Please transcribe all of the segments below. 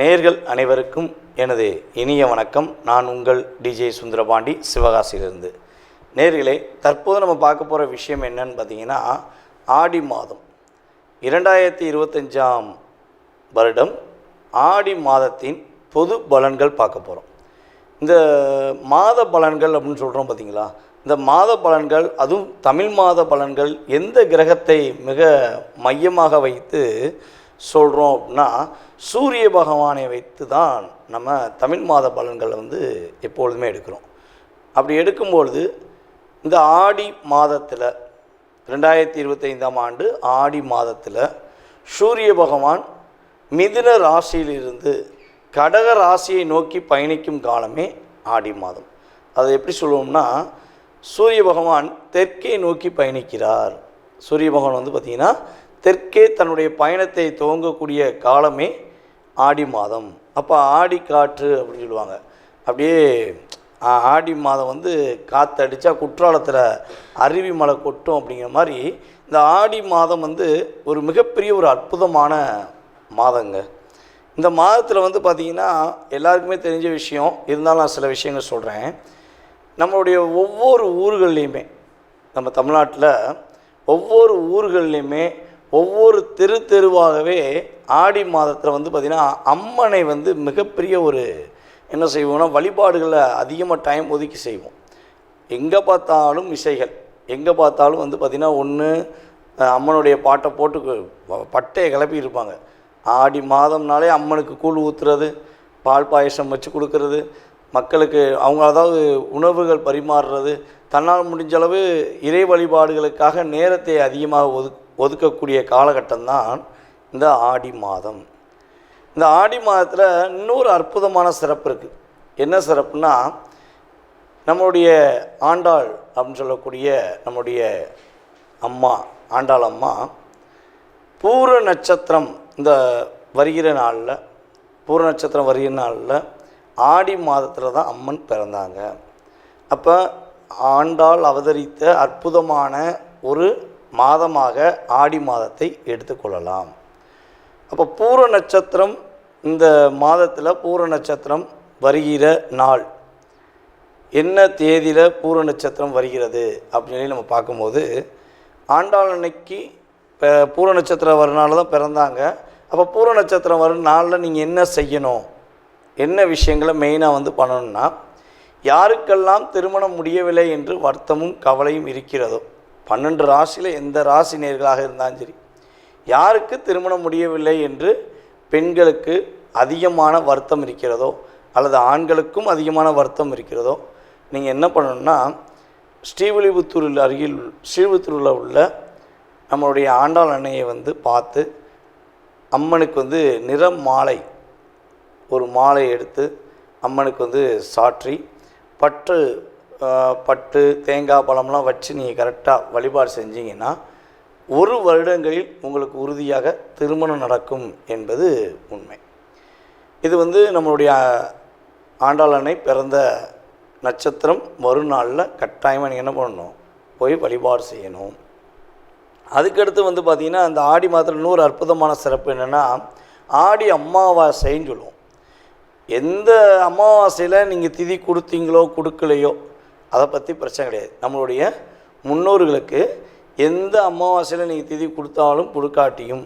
நேர்கள் அனைவருக்கும் எனது இனிய வணக்கம். நான் உங்கள் டிஜே சுந்தரபாண்டி சிவகாசியிலிருந்து. நேர்களே தற்போது நம்ம பார்க்க போகிற விஷயம் என்னன்னு பார்த்தீங்கன்னா ஆடி மாதம். இரண்டாயிரத்தி இருபத்தஞ்சாம் வருடம் ஆடி மாதத்தின் பொது பலன்கள் பார்க்க போகிறோம் இந்த மாத பலன்கள் அப்படின்னு சொல்கிறோம் பார்த்தீங்களா இந்த மாத பலன்கள் அதுவும் தமிழ் மாத பலன்கள் எந்த கிரகத்தை மிக மையமாக வைத்து சொல்கிறோம் அப்படின்னா சூரிய பகவானை வைத்து தான் நம்ம தமிழ் மாத பலன்களை வந்து எப்பொழுதுமே எடுக்கிறோம். அப்படி எடுக்கும்பொழுது இந்த ஆடி மாதத்தில் ரெண்டாயிரத்தி இருபத்தைந்தாம் ஆண்டு ஆடி மாதத்தில் சூரிய பகவான் மிதுன ராசியிலிருந்து கடக ராசியை நோக்கி பயணிக்கும் காலமே ஆடி மாதம். அதை எப்படி சொல்லுவோம்னா சூரிய பகவான் தெற்கே நோக்கி பயணிக்கிறார். சூரிய பகவான் வந்து பார்த்திங்கன்னா தெற்கே தன்னுடைய பயணத்தை துவங்கக்கூடிய காலமே ஆடி மாதம். அப்போ ஆடி காற்று அப்படின்னு சொல்லுவாங்க. அப்படியே ஆடி மாதம் வந்து காற்றடிச்சா குற்றாலத்தில் அருவி மலை கொட்டும் அப்படிங்கிற மாதிரி இந்த ஆடி மாதம் வந்து ஒரு மிகப்பெரிய ஒரு அற்புதமான மாதங்க. இந்த மாதத்தில் வந்து பார்த்திங்கன்னா எல்லாருக்குமே தெரிஞ்ச விஷயம் இருந்தாலும் நான் சில விஷயங்கள் சொல்கிறேன் நம்மளுடைய ஒவ்வொரு ஊர்கள்லேயுமே நம்ம தமிழ்நாட்டில் ஒவ்வொரு ஊர்கள்லேயுமே ஒவ்வொரு தெரு தெருவாகவே ஆடி மாதத்தில் வந்து பார்த்திங்கன்னா அம்மனை வந்து மிகப்பெரிய ஒரு என்ன செய்வோம்னா வழிபாடுகளை அதிகமாக டைம் ஒதுக்கி செய்வோம். எங்கே பார்த்தாலும் இசைகள் எங்கே பார்த்தாலும் வந்து பார்த்திங்கன்னா ஒன்று அம்மனுடைய பாட்டை போட்டு பட்டையை கிளப்பி இருப்பாங்க. ஆடி மாதம்னாலே அம்மனுக்கு கூழ் ஊற்றுறது பால் பாயசம் வச்சு கொடுக்கறது மக்களுக்கு அவங்க அதாவது உணவுகள் பரிமாறுறது தன்னால் முடிஞ்சளவு இறை வழிபாடுகளுக்காக நேரத்தை அதிகமாக ஒது ஒதுக்கக்கூடிய காலகட்டம்தான் இந்த ஆடி மாதம். இந்த ஆடி மாதத்தில் இன்னொரு அற்புதமான சிறப்பு இருக்குது என்ன சிறப்புனா நம்மளுடைய ஆண்டாள் அப்படின்னு சொல்லக்கூடிய நம்முடைய அம்மா ஆண்டாள் அம்மா பூர நட்சத்திரம் இந்த வருகிற நாளில் பூர நட்சத்திரம் வருகிற நாளில் ஆடி மாதத்தில் தான் அம்மன் பிறந்தாங்க. அப்போ ஆண்டாள் அவதரித்த அற்புதமான ஒரு மாதமாக ஆடி மாதத்தை எடுத்துக்கொள்ளலாம் அப்போ பூர நட்சத்திரம் இந்த மாதத்தில் பூர நட்சத்திரம் வருகிற நாள். என்ன தேதியில் பூர நட்சத்திரம் வருகிறது அப்படின்னு சொல்லி நம்ம பார்க்கும்போது ஆண்டாள் அன்னைக்கு இப்போ பூர நட்சத்திரம் வரனால தான் பிறந்தாங்க. அப்போ பூர நட்சத்திரம் வரும் நாளில் நீங்கள் என்ன செய்யணும்? என்ன விஷயங்களை மெயினாக வந்து பண்ணணும்னா யாருக்கெல்லாம் திருமணம் முடியவில்லை என்று வருத்தமும் கவலையும் இருக்கிறதோ பன்னெண்டு ராசியில் எந்த ராசி நேர்களாக இருந்தாலும் சரி யாருக்கு திருமணம் முடியவில்லை என்று பெண்களுக்கு அதிகமான வருத்தம் இருக்கிறதோ அல்லது ஆண்களுக்கும் அதிகமான வருத்தம் இருக்கிறதோ நீங்கள் என்ன பண்ணணும்னா ஸ்ரீவில்லிபுத்தூரில் அருகில் ஸ்ரீவில்லிபுத்தூரில் உள்ள நம்மளுடைய ஆண்டாள் அன்னையை வந்து பார்த்து அம்மனுக்கு வந்து நிறம் மாலை ஒரு மாலை எடுத்து அம்மனுக்கு வந்து சாற்றி பட்டு பட்டு தேங்காய் பழம்லாம் வச்சு நீங்கள் கரெக்டாக வழிபாடு செஞ்சீங்கன்னா ஒரு வருடங்களில் உங்களுக்கு உறுதியாக திருமணம் நடக்கும் என்பது உண்மை. இது வந்து நம்மளுடைய ஆண்டாளனை பிறந்த நட்சத்திரம் மறுநாளில் கட்டாயமாக நீங்கள் என்ன பண்ணணும்? போய் வழிபாடு செய்யணும். அதுக்கடுத்து வந்து பார்த்திங்கன்னா அந்த ஆடி மாதத்தில் இன்னொரு அற்புதமான சிறப்பு என்னென்னா ஆடி அமாவாசைன்னு சொல்லுவோம். எந்த அமாவாசையில் நீங்கள் திதி கொடுத்தீங்களோ கொடுக்கலையோ அதை பற்றி பிரச்சனை கிடையாது. நம்மளுடைய முன்னோர்களுக்கு எந்த அமாவாசையில் நீங்கள் திதி கொடுத்தாலும் கொடுக்காட்டியும்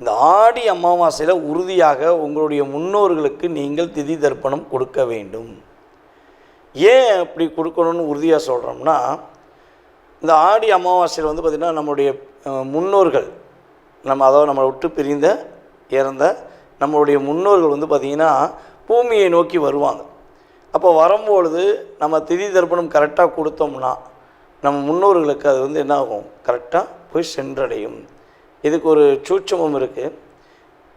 இந்த ஆடி அமாவாசையில் உறுதியாக உங்களுடைய முன்னோர்களுக்கு நீங்கள் திதி தர்ப்பணம் கொடுக்க வேண்டும். ஏன் அப்படி கொடுக்கணும்னு உறுதியாக சொல்கிறோம்னா இந்த ஆடி அமாவாசையில் வந்து பார்த்திங்கன்னா நம்மளுடைய முன்னோர்கள் நம்ம அதாவது நம்மளை விட்டு பிரிந்த இறந்த நம்மளுடைய முன்னோர்கள் வந்து பார்த்திங்கன்னா பூமியை நோக்கி வருவாங்க. அப்போ வரும்பொழுது நம்ம திதி தர்ப்பணம் கரெக்டாக கொடுத்தோம்னா நம்ம முன்னோர்களுக்கு அது வந்து என்ன ஆகும்? கரெக்டாக போய் சென்றடையும். இதுக்கு ஒரு சூட்சமம் இருக்குது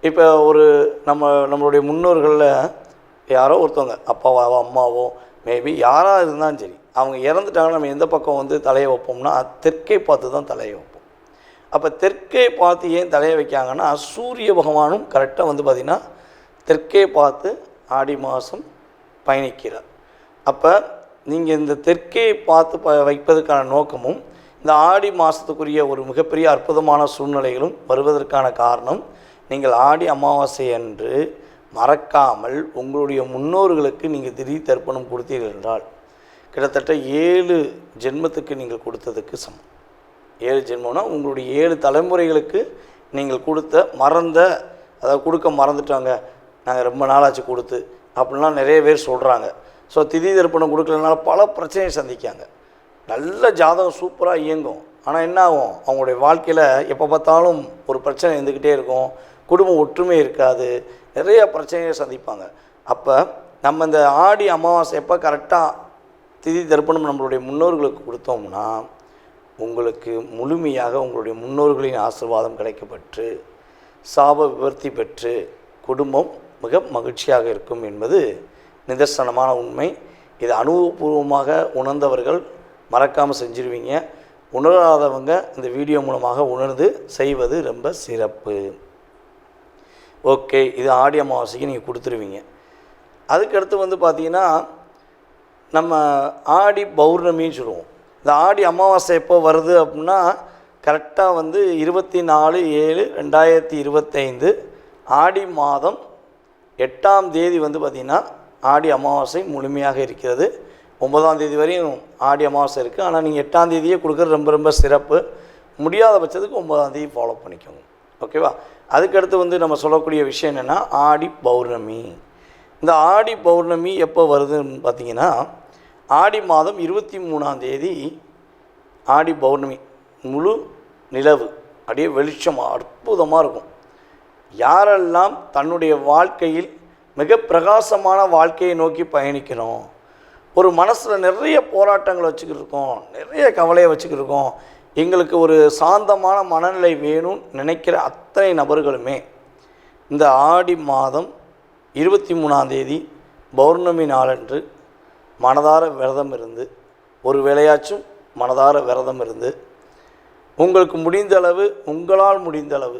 இப்போ ஒரு நம்ம நம்மளுடைய முன்னோர்களில் யாரோ ஒருத்தவங்க அப்பாவோ அம்மாவோ மேபி யாராக இருந்தாலும் சரி அவங்க இறந்துட்டாங்கன்னா நம்ம எந்த பக்கம் வந்து தலையை வைப்போம்னா தெற்கே பார்த்து தான் தலையை வைப்போம். அப்போ தெற்கே பார்த்து ஏன் தலையை வைக்காங்கன்னா சூரிய பகவானும் கரெக்டாக வந்து பார்த்திங்கன்னா தெற்கே பார்த்து ஆடி மாதம் பயணிக்கிறார். அப்போ நீங்கள் இந்த தெற்கே பார்த்து ப வைப்பதற்கான நோக்கமும் இந்த ஆடி மாதத்துக்குரிய ஒரு மிகப்பெரிய அற்புதமான சூழ்நிலைகளும் வருவதற்கான காரணம் நீங்கள் ஆடி அமாவாசை அன்று மறக்காமல் உங்களுடைய முன்னோர்களுக்கு நீங்கள் திடீர் தர்ப்பணம் கொடுத்தீர்கள் என்றால் கிட்டத்தட்ட ஏழு ஜென்மத்துக்கு நீங்கள் கொடுத்ததுக்கு சமம். ஏழு ஜென்மம்னா உங்களுடைய ஏழு தலைமுறைகளுக்கு நீங்கள் கொடுத்த மறந்த அதாவது கொடுக்க மறந்துட்டாங்க நாங்கள் ரொம்ப நாளாச்சு கொடுத்து அப்படின்லாம் நிறைய பேர் சொல்கிறாங்க ஸோ திதி தர்ப்பணம் கொடுக்கலனால பல பிரச்சனையை சந்திக்காங்க. நல்ல ஜாதகம் சூப்பராக இயங்கும். ஆனால் என்ன ஆகும்? அவங்களுடைய வாழ்க்கையில் எப்போ பார்த்தாலும் ஒரு பிரச்சனை இருந்துக்கிட்டே இருக்கும். குடும்ப ஒற்றுமை இருக்காது. நிறைய பிரச்சனையை சந்திப்பாங்க. அப்போ நம்ம இந்த ஆடி அமாவாசை எப்போ கரெக்டாக திதி தர்ப்பணம் நம்மளுடைய முன்னோர்களுக்கு கொடுத்தோம்னா உங்களுக்கு முழுமையாக உங்களுடைய முன்னோர்களின் ஆசீர்வாதம் கிடைக்கப்பெற்று சாப விவர்த்தி பெற்று குடும்பம் மிக மகிழ்ச்சியாக இருக்கும் என்பது நிதர்சனமான உண்மை. இது அனுபவபூர்வமாக உணர்ந்தவர்கள் மறக்காமல் செஞ்சிருவீங்க. உணராதவங்க இந்த வீடியோ மூலமாக உணர்ந்து செய்வது ரொம்ப சிறப்பு. ஓகே இது ஆடி அமாவாசைக்கு நீங்கள் கொடுத்துருவீங்க. அதுக்கடுத்து வந்து பார்த்தீங்கன்னா நம்ம ஆடி பௌர்ணமின்னு சொல்லுவோம். இந்த ஆடி அமாவாசை எப்போ வருது அப்படின்னா கரெக்டாக வந்து இருபத்தி நாலு ஏழு ரெண்டாயிரத்தி இருபத்தைந்து ஆடி மாதம் எட்டாம் தேதி வந்து பார்த்திங்கன்னா ஆடி அமாவாசை முழுமையாக இருக்கிறது. ஒன்பதாம் தேதி வரையும் ஆடி அமாவாசை இருக்குது ஆனால் நீங்கள் எட்டாம் தேதியே கொடுக்குறது ரொம்ப ரொம்ப சிறப்பு. முடியாத பட்சத்துக்கு ஒன்பதாம் தேதி ஃபாலோ பண்ணிக்கோங்க. ஓகேவா அதுக்கடுத்து வந்து நம்ம சொல்லக்கூடிய விஷயம் என்னென்னா ஆடி பௌர்ணமி. இந்த ஆடி பௌர்ணமி எப்போ வருதுன்னு பார்த்தீங்கன்னா ஆடி மாதம் இருபத்தி மூணாம் தேதி ஆடி பௌர்ணமி முழு நிலவு. அப்படியே வெளிச்சம் அற்புதமாக இருக்கும். யாரெல்லாம் தன்னுடைய வாழ்க்கையில் மிக பிரகாசமான வாழ்க்கையை நோக்கி பயணிக்கிறோம் ஒரு மனசில் நிறைய போராட்டங்களை வச்சுக்கிட்டு இருக்கோம் நிறைய கவலையை வச்சுக்கிட்டு இருக்கோம் எங்களுக்கு ஒரு சாந்தமான மனநிலை வேணும்னு நினைக்கிற அத்தனை நபர்களுமே இந்த ஆடி மாதம் இருபத்தி மூணாந்தேதி பௌர்ணமி நாளன்று மனதார விரதம் இருந்து ஒரு வேளையாச்சும் மனதார விரதம் இருந்து உங்களுக்கு முடிந்த அளவு உங்களால் முடிந்தளவு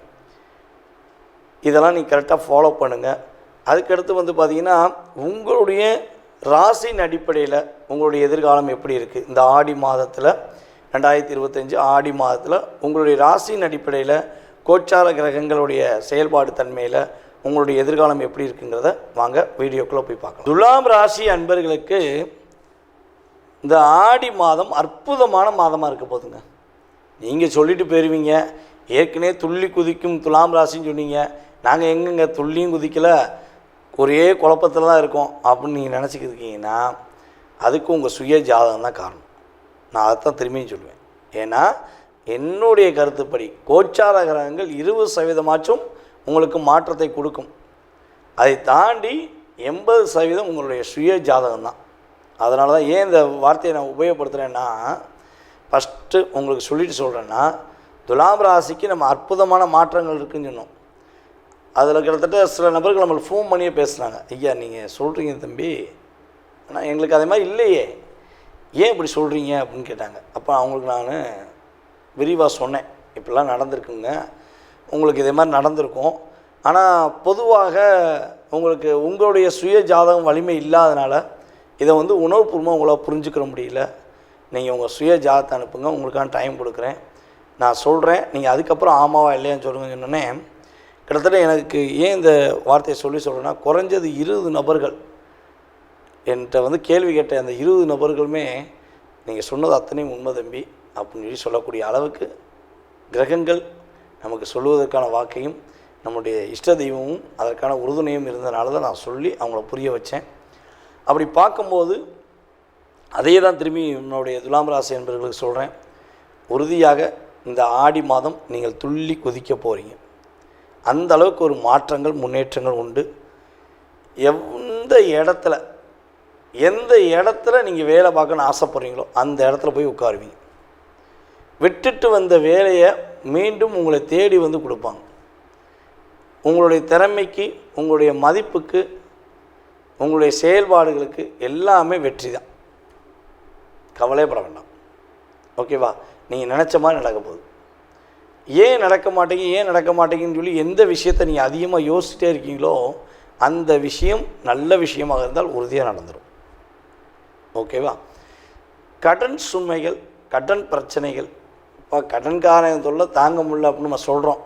இதெல்லாம் நீ கரெக்டாக ஃபாலோ பண்ணுங்கள் அதுக்கடுத்து வந்து பார்த்திங்கன்னா உங்களுடைய ராசியின் அடிப்படையில் உங்களுடைய எதிர்காலம் எப்படி இருக்குது இந்த ஆடி மாதத்தில் ரெண்டாயிரத்தி இருபத்தஞ்சி ஆடி மாதத்தில் உங்களுடைய ராசியின் அடிப்படையில் கோச்சார கிரகங்களுடைய செயல்பாடு தன்மையில் உங்களுடைய எதிர்காலம் எப்படி இருக்குங்கிறத வாங்க வீடியோக்குள்ளே போய் பார்க்கலாம். துலாம் ராசி அன்பர்களுக்கு இந்த ஆடி மாதம் அற்புதமான மாதமாக இருக்க போதுங்க நீங்கள் சொல்லிட்டு போயிருவீங்க. ஏற்கனவே துள்ளி குதிக்கும் துலாம் ராசின்னு சொன்னீங்க. நாங்கள் எங்கெங்கே துள்ளியும் குதிக்கலை ஒரே குழப்பத்தில் தான் இருக்கோம் அப்படின்னு நீங்கள் நினச்சிக்கிருக்கீங்கன்னா அதுக்கு உங்கள் சுய ஜாதகம் தான் காரணம். நான் அதைத்தான் திரும்பியும் சொல்லுவேன். ஏன்னா என்னுடைய கருத்துப்படி கோச்சார கிரகங்கள் இருபது சதவீதமாச்சும் உங்களுக்கு மாற்றத்தை கொடுக்கும். அதை தாண்டி எண்பது சதவீதம் உங்களுடைய சுய ஜாதகம் தான். அதனால தான் ஏன் இந்த வார்த்தையை நான் உபயோகப்படுத்துகிறேன்னா ஃபஸ்ட்டு உங்களுக்கு சொல்லிட்டு சொல்கிறேன்னா துலாம் ராசிக்கு நம்ம அற்புதமான மாற்றங்கள் இருக்குன்னு சொன்னோம். அதில் கிட்டத்தட்ட சில நபர்கள் நம்மளுக்கு ஃபோன் பண்ணியே பேசுகிறாங்க ஐயா நீங்கள் சொல்கிறீங்க தம்பி. ஆனால் எங்களுக்கு அதே மாதிரி இல்லையே. ஏன் இப்படி சொல்கிறீங்க அப்படின்னு கேட்டாங்க. அப்போ அவங்களுக்கு நான் விரிவாக சொன்னேன். இப்படிலாம் நடந்திருக்குங்க. உங்களுக்கு இதே மாதிரி நடந்திருக்கும். ஆனால் பொதுவாக உங்களுக்கு உங்களுடைய சுய ஜாதகம் வலிமை இல்லாதனால இதை வந்து உணர்வுபூர்வமாக உங்களால் புரிஞ்சுக்கிற முடியல. நீங்கள் உங்கள் சுய ஜாதகத்தை அனுப்புங்க. உங்களுக்கான டைம் கொடுக்குறேன். நான் சொல்கிறேன் நீங்கள் அதுக்கப்புறம் ஆமாவா இல்லையான்னு சொல்லுங்கன்னு சொன்னோன்னே கிட்டத்தட்ட எனக்கு ஏன் இந்த வார்த்தையை சொல்லி சொல்கிறேன்னா குறைஞ்சது இருபது நபர்கள். என்கிட்ட வந்து கேள்வி கேட்ட அந்த இருபது நபர்களுமே நீங்கள் சொன்னது அத்தனையும் உண்மை தம்பி. அப்படின்னு சொல்லி சொல்லக்கூடிய அளவுக்கு கிரகங்கள் நமக்கு சொல்லுவதற்கான வாக்கையும் நம்முடைய இஷ்ட தெய்வமும் அதற்கான உறுதுணையும் இருந்தனால தான் நான் சொல்லி அவங்கள புரிய வச்சேன். அப்படி பார்க்கும்போது அதையே தான் திரும்பி என்னுடைய துலாம் ராசி என்பவர்களுக்கு சொல்கிறேன் உறுதியாக இந்த ஆடி மாதம் நீங்கள் துள்ளி குதிக்க போகிறீங்க அந்த அளவுக்கு ஒரு மாற்றங்கள் முன்னேற்றங்கள் உண்டு. எந்த இடத்துல எந்த இடத்துல நீங்கள் வேலை பார்க்கணும்னு ஆசைப்பட்றீங்களோ அந்த இடத்துல போய் உட்காருவீங்க. விட்டுட்டு வந்த வேலையை மீண்டும் உங்களை தேடி வந்து கொடுப்பாங்க. உங்களுடைய திறமைக்கு உங்களுடைய மதிப்புக்கு உங்களுடைய செயல்பாடுகளுக்கு எல்லாமே வெற்றி தான். கவலைப்பட வேண்டாம். ஓகேவா? நீங்கள் நினச்ச மாதிரி நடக்க போகுது. ஏன் நடக்க மாட்டேங்க ஏன் நடக்க மாட்டேங்குன்னு சொல்லி எந்த விஷயத்தை நீங்கள் அதிகமாக யோசிச்சுட்டே இருக்கீங்களோ அந்த விஷயம் நல்ல விஷயமாக இருந்தால் உறுதியாக நடந்துடும் ஓகேவா? கடன் சுமைகள் கடன் பிரச்சனைகள். இப்போ கடன்காரன் தொல்லை தாங்க முடியல அப்படின்னு நம்ம சொல்கிறோம்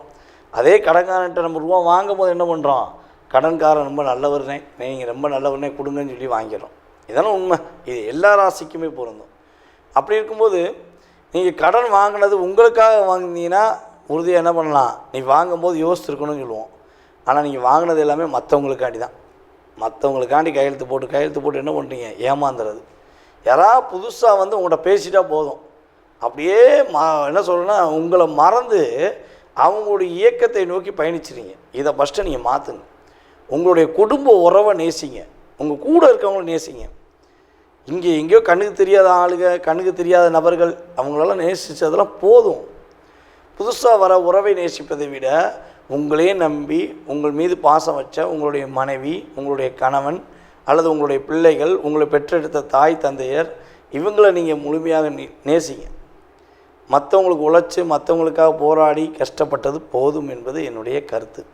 அதே கடன்காரன்ட்ட நம்ம ரூபா வாங்கும் போது என்ன பண்ணுறோம் கடன்காரன் ரொம்ப நல்லவர்னே நீங்கள் ரொம்ப நல்லவர்னே கொடுங்கன்னு சொல்லி வாங்கிடுறோம். இதெல்லாம் உண்மை. இது எல்லா ராசிக்குமே பொருந்தும். அப்படி இருக்கும்போது நீங்கள் கடன் வாங்கினது உங்களுக்காக வாங்கினீங்கன்னா உறுதியாக என்ன பண்ணலாம்? நீ வாங்கும்போது யோசிச்சிருக்கணும்னு சொல்லுவோம். ஆனால் நீங்கள் வாங்கினது எல்லாமே மற்றவங்களுக்காண்டி தான். மற்றவங்களுக்காண்டி கையெழுத்து போட்டு கையெழுத்து போட்டு என்ன பண்ணுறீங்க ஏமாந்துறது. யாராவது புதுசாக வந்து உங்கள்கிட்ட பேசிட்டா போதும். அப்படியே ம என்ன சொல்லணும்னா உங்களை மறந்து அவங்களுடைய இயக்கத்தை நோக்கி பயணிச்சிருங்க. இதை ஃபஸ்ட்டு நீங்கள் மாற்றுங்க உங்களுடைய குடும்ப உறவை நேசிங்க. உங்கள் கூட இருக்கவங்கள நேசிங்க. இங்கே எங்கேயோ கண்ணுக்கு தெரியாத ஆளுங்க கண்ணுக்கு தெரியாத நபர்கள் அவங்களெல்லாம் நேசித்ததெல்லாம் போதும். புதுசாக வர உறவை நேசிப்பதை விட உங்களே நம்பி உங்கள் மீது பாசம் வச்ச உங்களுடைய மனைவி உங்களுடைய கணவன் அல்லது உங்களுடைய பிள்ளைகள் உங்களை பெற்றெடுத்த தாய் தந்தையர் இவங்களை நீங்கள் முழுமையாக நே- நேசிங்க. மற்றவங்களுக்கு உழைச்சி மற்றவங்களுக்காக போராடி கஷ்டப்பட்டது போதும் என்பது என்னுடைய கருத்து.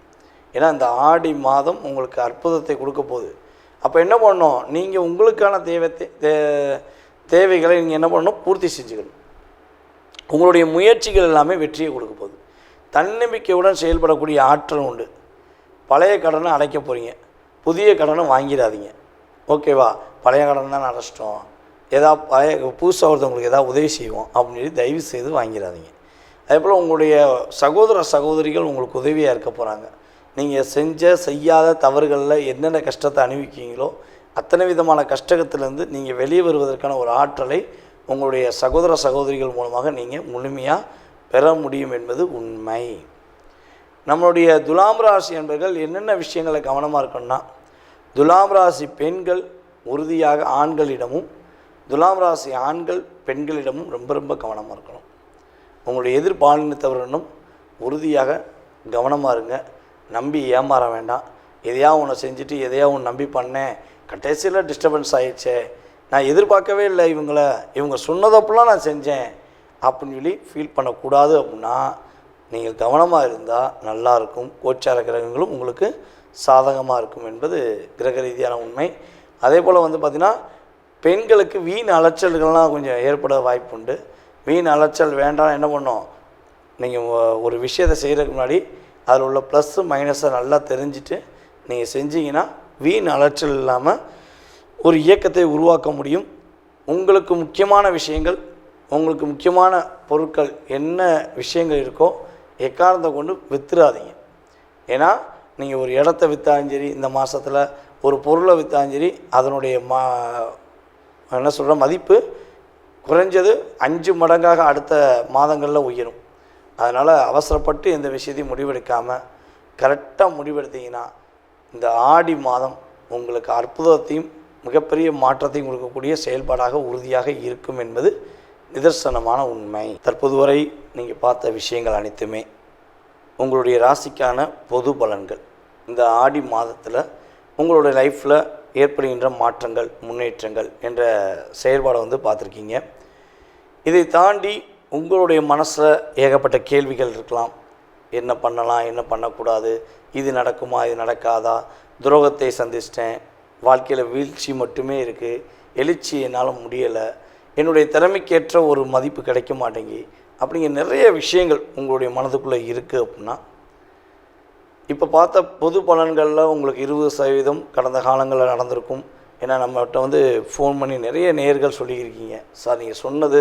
ஏன்னா இந்த ஆடி மாதம் உங்களுக்கு அற்புதத்தை கொடுக்க போகுது. அப்போ என்ன பண்ணணும்? நீங்கள் உங்களுக்கான தேவை தே- தேவைகளை நீங்கள் என்ன பண்ணணும்? பூர்த்தி செஞ்சுக்கணும். உங்களுடைய முயற்சிகள் எல்லாமே வெற்றியை கொடுக்க போகுது. தன்னம்பிக்கையுடன் செயல்படக்கூடிய ஆற்றல் உண்டு. பழைய கடனை அடைக்க போகிறீங்க புதிய கடனை வாங்கிடாதீங்க. ஓகேவா பழைய கடன் தான் அடைச்சிட்டோம். ஏதாவது பழைய புதுசாக ஒருத்தவங்களுக்கு ஏதாவது உதவி செய்வோம் அப்படின்னு சொல்லி தயவு செய்து வாங்கிடாதீங்க. அதே போல் உங்களுடைய சகோதர சகோதரிகள் உங்களுக்கு உதவியாக இருக்க போகிறாங்க நீங்கள் செஞ்ச செய்யாத தவறுகளில் என்னென்ன கஷ்டத்தை அனுபவிக்கீங்களோ அத்தனை விதமான கஷ்டத்திலேருந்து நீங்கள் வெளியே வருவதற்கான ஒரு ஆற்றலை உங்களுடைய சகோதர சகோதரிகள் மூலமாக நீங்கள் முழுமையாக பெற முடியும் என்பது உண்மை. நம்மளுடைய துலாம் ராசி என்பர்கள் என்னென்ன விஷயங்களை கவனமாக இருக்கணும்னா துலாம் ராசி பெண்கள் உறுதியாக ஆண்களிடமும் துலாம் ராசி ஆண்கள் பெண்களிடமும் ரொம்ப ரொம்ப கவனமாக இருக்கணும். உங்களுடைய எதிர்பாலினத்தவரிடம் உறுதியாக கவனமாக இருங்க. நம்பி ஏமாற வேண்டாம். எதையா உன்னை செஞ்சுட்டு எதையா ஒன்று நம்பி பண்ணேன். கடைசியில் டிஸ்டர்பன்ஸ் ஆயிடுச்சே. நான் எதிர்பார்க்கவே இல்லை இவங்கள. இவங்க சொன்னதப்பெல்லாம் நான் செஞ்சேன். அப்படின்னு சொல்லி ஃபீல் பண்ணக்கூடாது அப்படின்னா நீங்கள் கவனமாக இருந்தால் நல்லாயிருக்கும் கோச்சார கிரகங்களும் உங்களுக்கு சாதகமாக இருக்கும் என்பது கிரக ரீதியான உண்மை. அதே போல் வந்து பார்த்திங்கன்னா பெண்களுக்கு வீண் அலைச்சல்கள்லாம் கொஞ்சம் ஏற்பட வாய்ப்புண்டு. வீண் அலைச்சல் வேண்டாம் என்ன பண்ணோம் நீங்கள் ஒரு விஷயத்தை செய்கிறதுக்கு முன்னாடி அதில் உள்ள ப்ளஸ்ஸு மைனஸை நல்லா தெரிஞ்சுட்டு நீங்கள் செஞ்சீங்கன்னா வீண் அலைச்சல் இல்லாமல் ஒரு இயக்கத்தை உருவாக்க முடியும். உங்களுக்கு முக்கியமான விஷயங்கள் உங்களுக்கு முக்கியமான பொருட்கள் என்ன விஷயங்கள் இருக்கோ எக்காரணத்தை கொண்டு வித்துறாதீங்க. ஏன்னா நீங்கள் ஒரு இடத்த விற்றாலும் சரி இந்த மாதத்தில் ஒரு பொருளை விற்றாலும் சரி அதனுடைய மா என்ன சொல்கிற மதிப்பு குறைஞ்சது அஞ்சு மடங்காக அடுத்த மாதங்களில் உயரும். அதனால் அவசரப்பட்டு எந்த விஷயத்தையும் முடிவெடுக்காமல் கரெக்டாக முடிவெடுத்தீங்கன்னா இந்த ஆடி மாதம் உங்களுக்கு அற்புதத்தையும் மிகப்பெரிய மாற்றத்தையும் கொடுக்கக்கூடிய செயல்பாடாக உறுதியாக இருக்கும் என்பது நிதர்சனமான உண்மை. தற்போது வரை நீங்கள் பார்த்த விஷயங்கள் அனைத்துமே உங்களுடைய ராசிக்கான பொது பலன்கள். இந்த ஆடி மாதத்தில் உங்களுடைய லைஃப்பில் ஏற்படுகின்ற மாற்றங்கள் முன்னேற்றங்கள் என்ற செயல்பாடை வந்து பார்த்துருக்கீங்க. இதை தாண்டி உங்களுடைய மனசில் ஏகப்பட்ட கேள்விகள் இருக்கலாம். என்ன பண்ணலாம் என்ன பண்ணக்கூடாது இது நடக்குமா இது நடக்காதா? துரோகத்தை சந்திச்சிட்டேன். வாழ்க்கையில் வீழ்ச்சி மட்டுமே இருக்குது எழுச்சி என்னால் முடியலை. என்னுடைய திறமைக்கேற்ற ஒரு மதிப்பு கிடைக்க மாட்டேங்கி. அப்படிங்கிற நிறைய விஷயங்கள் உங்களுடைய மனதுக்குள்ளே இருக்குது அப்படின்னா இப்போ பார்த்த பொது பலன்களில் உங்களுக்கு இருபது சதவீதம் கடந்த காலங்களில் நடந்திருக்கும். ஏன்னா நம்மகிட்ட வந்து ஃபோன் பண்ணி நிறைய நேர்கள் சொல்லியிருக்கீங்க. சார் நீங்கள் சொன்னது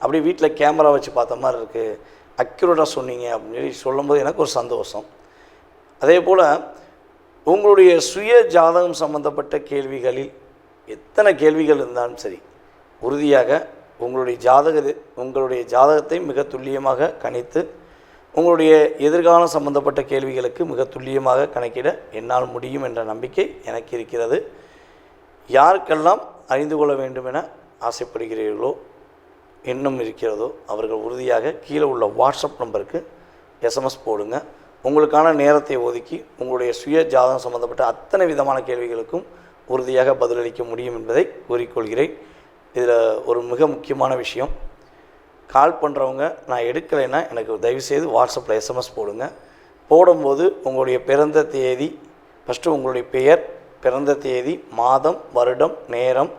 அப்படியே வீட்டில் கேமரா வச்சு பார்த்த மாதிரி இருக்குது அக்யூரேட்டாக சொன்னீங்க அப்படின்னு சொல்லி சொல்லும்போது எனக்கு ஒரு சந்தோஷம். அதே போல் உங்களுடைய சுய ஜாதகம் சம்மந்தப்பட்ட கேள்விகளில் எத்தனை கேள்விகள் இருந்தாலும் சரி உறுதியாக உங்களுடைய ஜாதக உங்களுடைய ஜாதகத்தை மிக துல்லியமாக கணித்து உங்களுடைய எதிர்காலம் சம்பந்தப்பட்ட கேள்விகளுக்கு மிக துல்லியமாக கணக்கிட என்னால் முடியும் என்ற நம்பிக்கை எனக்கு இருக்கிறது. யாருக்கெல்லாம் அறிந்து கொள்ள வேண்டும் என ஆசைப்படுகிறீர்களோ எண்ணம் இருக்கிறதோ அவர்கள் உறுதியாக கீழே உள்ள வாட்ஸ்அப் நம்பருக்கு எஸ்எம்எஸ் போடுங்க. உங்களுக்கான நேரத்தை ஒதுக்கி உங்களுடைய சுய ஜாதகம் சம்பந்தப்பட்ட அத்தனை விதமான கேள்விகளுக்கும் உறுதியாக பதிலளிக்க முடியும் என்பதை கூறிக்கொள்கிறேன். இதில் ஒரு மிக முக்கியமான விஷயம். கால் பண்ணுறவங்க நான் எடுக்கலைன்னா எனக்கு தயவுசெய்து வாட்ஸ்அப்பில் எஸ்எம்எஸ் போடுங்க. போடும்போது உங்களுடைய பிறந்த தேதி ஃபஸ்ட்டு உங்களுடைய பெயர் பிறந்த தேதி மாதம் வருடம் நேரம்.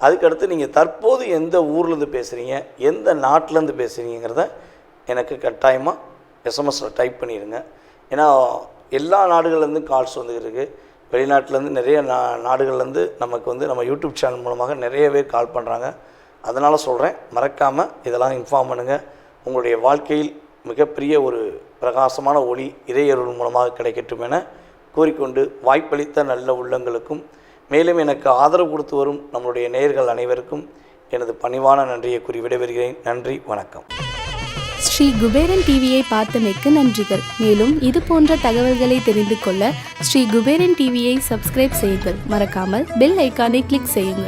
அதுக்கடுத்து நீங்கள் தற்போது எந்த ஊர்லேருந்து பேசுகிறீங்க எந்த நாட்டிலேருந்து பேசுகிறீங்கிறத எனக்கு கட்டாயமாக எஸ்எம்எஸில் டைப் பண்ணிடுங்க ஏன்னா எல்லா நாடுகள்லேருந்து கால்ஸ் வந்துருக்கு வெளிநாட்டிலேருந்து நிறைய நா நாடுகள்லேருந்து நமக்கு வந்து நம்ம யூடியூப் சேனல் மூலமாக நிறைய பேர் கால் பண்ணுறாங்க அதனால் சொல்கிறேன் மறக்காமல் இதெல்லாம் இன்ஃபார்ம் பண்ணுங்கள் உங்களுடைய வாழ்க்கையில் மிகப்பெரிய ஒரு பிரகாசமான ஒளி இறையருள் மூலமாக கிடைக்கட்டும் என கூறிக்கொண்டு வாய்ப்பளித்த நல்ல உள்ளங்களுக்கும் மேலும் எனக்கு ஆதரவு கொடுத்து வரும் நம்மளுடைய நேயர்கள் அனைவருக்கும் எனது பணிவான நன்றியை கூறி விடைபெறுகிறேன். நன்றி வணக்கம். ஸ்ரீ குபேரன் டிவியை பார்த்தமைக்கு நன்றிகள். மேலும் இது போன்ற தகவல்களை தெரிந்து கொள்ள ஸ்ரீ குபேரன் டிவியை சப்ஸ்கிரைப் செய்யுங்கள். மறக்காமல் பெல் ஐக்கானை கிளிக் செய்யுங்கள்.